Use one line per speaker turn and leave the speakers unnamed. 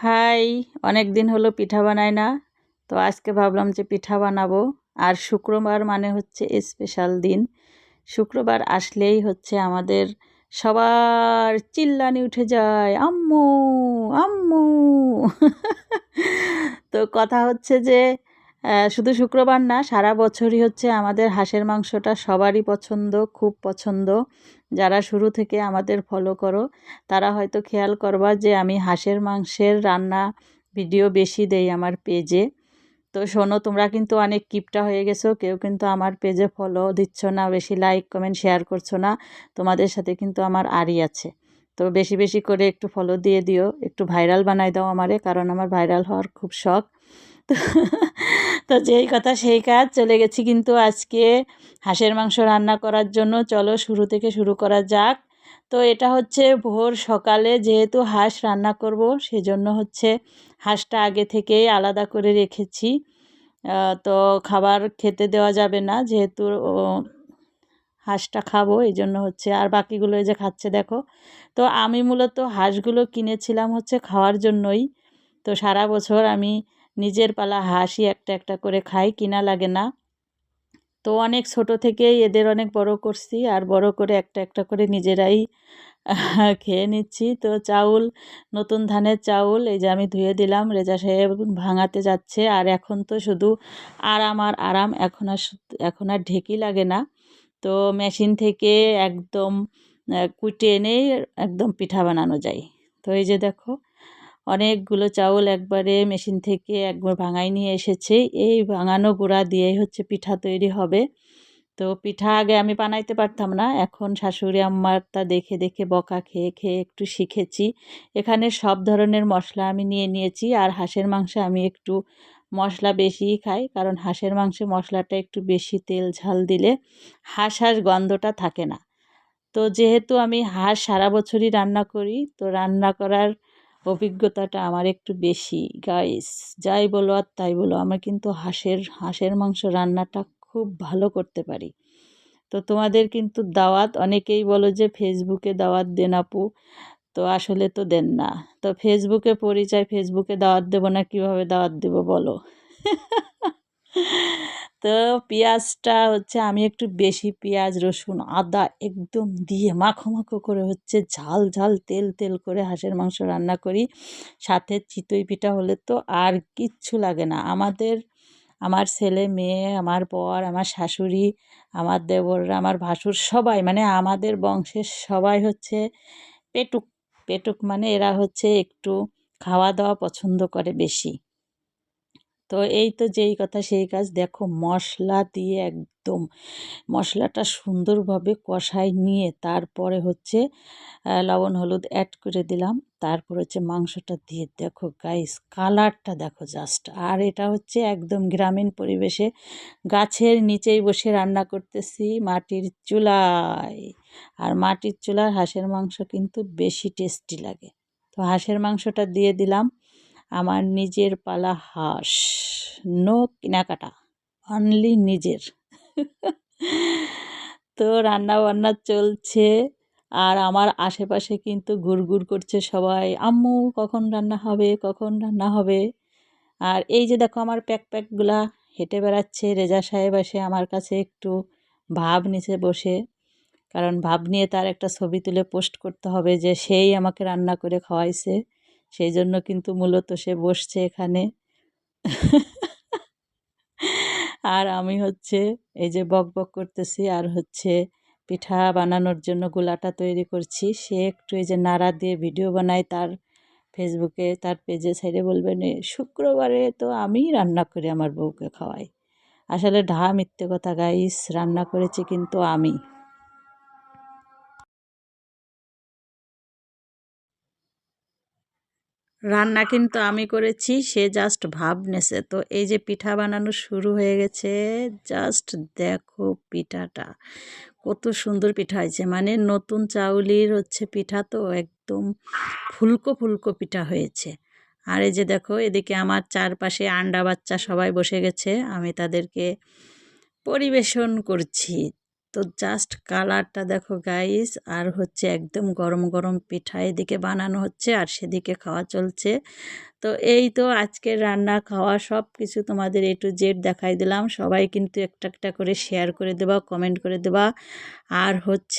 High অনেক দিন হলো পিঠা বানাই না, তো আজকে ভাবলাম যে পিঠা বানাবো। আর শুক্রবার মানে হচ্ছে স্পেশাল দিন। শুক্রবার আসলেই হচ্ছে আমাদের সবার চিল্লানি উঠে যায়, আম্মু আম্মু। তো কথা হচ্ছে যে শুধু শুক্রবার না, সারা বছরই হচ্ছে আমাদের হাঁসের মাংসটা সবারই পছন্দ, খুব পছন্দ। যারা শুরু থেকে আমাদের ফলো করো, তারা হয়তো খেয়াল করবা যে আমি হাঁসের মাংসের রান্না ভিডিও বেশি দেই আমার পেজে তো শোনো, তোমরা কিন্তু অনেক কিপটা হয়ে গেছো, কেউ কিন্তু আমার পেজে ফলো দিচ্ছ না, বেশি লাইক কমেন্ট শেয়ার করছ না। তোমাদের সাথে কিন্তু আমার আরই আছে। তো বেশি বেশি করে একটু ফলো দিয়ে দিও, একটু ভাইরাল বানাই দাও আমারে, কারণ আমার ভাইরাল হওয়ার খুব শখ। তো যেই কথা সেই কাজ, চলে গেছি কিন্তু আজকে হাঁসের মাংস রান্না করার জন্য। চলো শুরু থেকে শুরু করা যাক। তো এটা হচ্ছে ভোর সকালে যেহেতু হাঁস রান্না করব, সেজন্য হচ্ছে হাঁসটা আগে থেকেই আলাদা করে রেখেছি। তো খাবার খেতে দেওয়া যাবে না, যেহেতু হাঁসটা খাব এই জন্য হচ্ছে। আর বাকিগুলো এই যে খাচ্ছে, দেখো। তো আমি মূলত হাঁসগুলো কিনেছিলাম হচ্ছে খাওয়ার জন্যই। তো সারা বছর আমি নিজের পালা হাঁসই একটা একটা করে খাই, কিনা লাগে না। তো অনেক ছোট থেকেই এদের অনেক বড় করছি আর বড় করে একটা একটা করে নিজেরাই খেয়ে নিচ্ছি। তো চাউল, নতুন ধানের চাউল এই যে আমি ধুয়ে দিলাম, রেজা সাহেব ভাঙাতে যাচ্ছে আর এখন তো শুধু আরাম আর আরাম, এখন আর এখন আর ঢেকি লাগে না। তো মেশিন থেকে একদম কুটে এনেই একদম পিঠা বানানো যায়। তো এই যে দেখো অনেকগুলো চাউল একবারে মেশিন থেকে একবার ভাঙাই নিয়ে এসেছে। এই ভাঙানো গুঁড়া দিয়েই হচ্ছে পিঠা তৈরি হবে। তো পিঠা আগে আমি বানাইতে পারতাম না। এখন শাশুড়ি আম্মার তা দেখে দেখে বকা খেয়ে খেয়ে একটু শিখেছি। এখানে সব ধরনের মশলা আমি নিয়ে নিয়েছি আর হাঁসের মাংসে আমি একটু মশলা বেশিই খাই কারণ হাঁসের মাংসে মশলাটা একটু বেশি তেল ঝাল দিলে হাঁস হাঁস গন্ধটা থাকে না। তো যেহেতু আমি হাঁস সারা বছরই রান্না করি, তো রান্না করার অভিজ্ঞতাটা আমার একটু বেশি। গাইস যাই বলো আর তাই বলো, আমার কিন্তু হাঁসের হাঁসের মাংস রান্নাটা খুব ভালো করতে পারি। তো তোমাদের কিন্তু দাওয়াত, অনেকেই বলো যে ফেসবুকে দাওয়াত দেন আপু, তো আসলে তো দেন না। তো ফেসবুকে পরিচয়, ফেসবুকে দাওয়াত দেবো না, কীভাবে দাওয়াত দেবো বলো? তো পেঁয়াজটা হচ্ছে আমি একটু বেশি পেঁয়াজ, রসুন, আদা একদম দিয়ে মাখো মাখো করে হচ্ছে ঝাল ঝাল, তেল তেল করে হাঁসের মাংস রান্না করি। সাথে চিতই পিঠা হলে তো আর কিচ্ছু লাগে না। আমাদের, আমার ছেলে মেয়ে, আমার বর, আমার শাশুড়ি, আমার দেবররা, আমার ভাসুর সবাই মানে আমাদের বংশের সবাই হচ্ছে পেটুক। পেটুক মানে এরা হচ্ছে একটু খাওয়া দাওয়া পছন্দ করে বেশি। তো এই তো যেই কথা সেই কাজ। দেখো মশলা দিয়ে একদম মশলাটা সুন্দরভাবে কষাই নিয়ে তারপরে হচ্ছে লবণ, হলুদ অ্যাড করে দিলাম। তারপর হচ্ছে মাংসটা দিয়ে দেখো গাইস কালারটা দেখো জাস্ট আর এটা হচ্ছে একদম গ্রামীণ পরিবেশে গাছের নিচেই বসে রান্না করতেছি মাটির চুলায়। আর মাটির চুলার হাঁসের মাংস কিন্তু বেশি টেস্টি লাগে। তো হাঁসের মাংসটা দিয়ে দিলাম। আমার নিজের পালা হাঁস। নো কেনাকাটা অনলি নিজের। তো রান্না বান্না চলছে, আর আমার আশেপাশে কিন্তু ঘুরঘুর করছে সবাই, আম্মু, কখন রান্না হবে, কখন রান্না হবে? আর এই যে দেখো আমার প্যাক প্যাকগুলা হেঁটে বেড়াচ্ছে, রেজা সাহেব এসে আমার কাছে একটু ভাব নিচে বসে। কারণ ভাব নিয়ে তার একটা ছবি তুলে পোস্ট করতে হবে যে, সেই আমাকে রান্না করে খাওয়াইছে। সেই জন্য কিন্তু মূলত সে বসছে এখানে। আর আমি হচ্ছে এই যে বক বক করতেছি আর হচ্ছে পিঠা বানানোর জন্য গোলাটা তৈরি করছি। সে একটু এই যে নাড়া দিয়ে ভিডিও বানায় তার ফেসবুকে তার পেজে সাইডে বলবেন "এ, শুক্রবারে তো আমিই রান্না করি আমার বউকে খাওয়াই। আসলে ঢা মিথ্যে কথা গাইস রান্না করেছি কিন্তু আমি। রান্না কিন্তু আমি করেছি, সে জাস্ট ভাব নেছে। তো এই যে পিঠা বানানো শুরু হয়ে গেছে জাস্ট দেখো পিঠাটা। কত সুন্দর পিঠা হয়েছে। মানে নতুন চাউলির হচ্ছে পিঠা তো একদম ফুলকো ফুলকো পিঠা হয়েছে। আর এই যে দেখো, এদিকে আমার চারপাশে আন্ডা বাচ্চা সবাই বসে গেছে। আমি তাদেরকে পরিবেশন করছি। তো জাস্ট কালারটা দেখো গাইস, আর হচ্ছে একদম গরম গরম পিঠা এদিকে বানানো হচ্ছে আর সেদিকে খাওয়া চলছে। তো এই তো আজকের রান্না খাওয়া সব কিছু তোমাদের এ টু জেড দেখাই দিলাম। সবাই কিন্তু একটা একটা করে শেয়ার করে দেবা কমেন্ট করে দেবা। আর হচ্ছে